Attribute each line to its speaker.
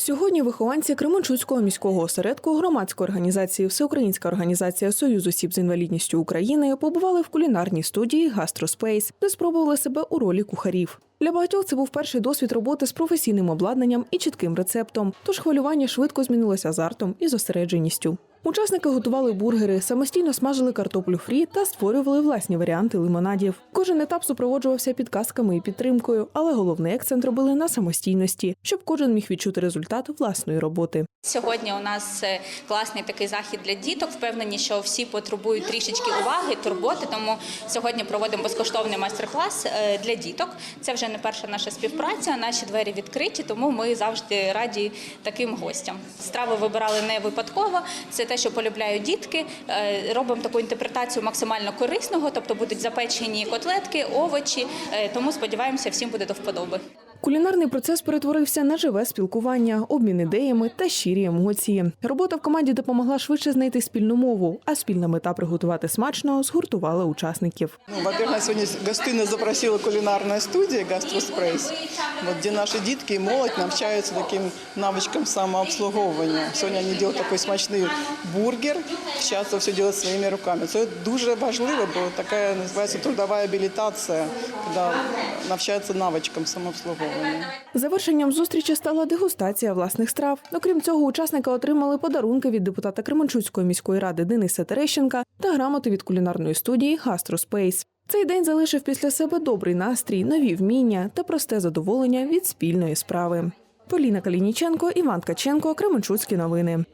Speaker 1: Сьогодні вихованці Кременчуцького міського осередку громадської організації Всеукраїнська організація Союз осіб з інвалідністю України побували в кулінарній студії Гастроспейс, де спробували себе у ролі кухарів. Для багатьох це був перший досвід роботи з професійним обладнанням і чітким рецептом. Тож хвилювання швидко змінилося азартом і зосередженістю. Учасники готували бургери, самостійно смажили картоплю фрі та створювали власні варіанти лимонадів. Кожен етап супроводжувався підказками і підтримкою, але головний акцент робили на самостійності, щоб кожен міг відчути результат власної роботи.
Speaker 2: Сьогодні у нас е, класний такий захід для діток. Впевнені, що всі потребують трішечки уваги, турботи. Тому сьогодні проводимо безкоштовний майстер-клас е, для діток. Це вже не перша наша співпраця. Наші двері відкриті, тому ми завжди раді таким гостям. Страви вибирали не випадково. Це те, що полюбляють дітки. Е, Робимо таку інтерпретацію максимально корисного, тобто будуть запечені котлетки, овочі. Е, Тому сподіваємося, всім буде до вподоби.
Speaker 1: Кулінарний процес перетворився на живе спілкування, обмін ідеями та щирі емоції. Робота в команді допомогла швидше знайти спільну мову, а спільна мета приготувати смачно згуртувала учасників.
Speaker 3: Ну, во-первых, нас сегодня запросила кулинарная студия «Гастроспрейс», вот, где наши детки и молодь навчаются таким навычкам самообслуговування. Сьогодні вони делают такой смачний бургер, вчаться все делать своими руками. Це дуже важливо, бо така називається трудова абілітація, коли навчаються навичкам самообслуговування.
Speaker 1: Завершенням зустрічі стала дегустація власних страв. Окрім цього, учасники отримали подарунки від депутата Кременчуцької міської ради Дениса Терещенка та грамоти від кулінарної студії Гастроспейс. Цей день залишив після себе добрий настрій, нові вміння та просте задоволення від спільної справи. Поліна Калініченко, Іван Ткаченко, Кременчуцькі новини.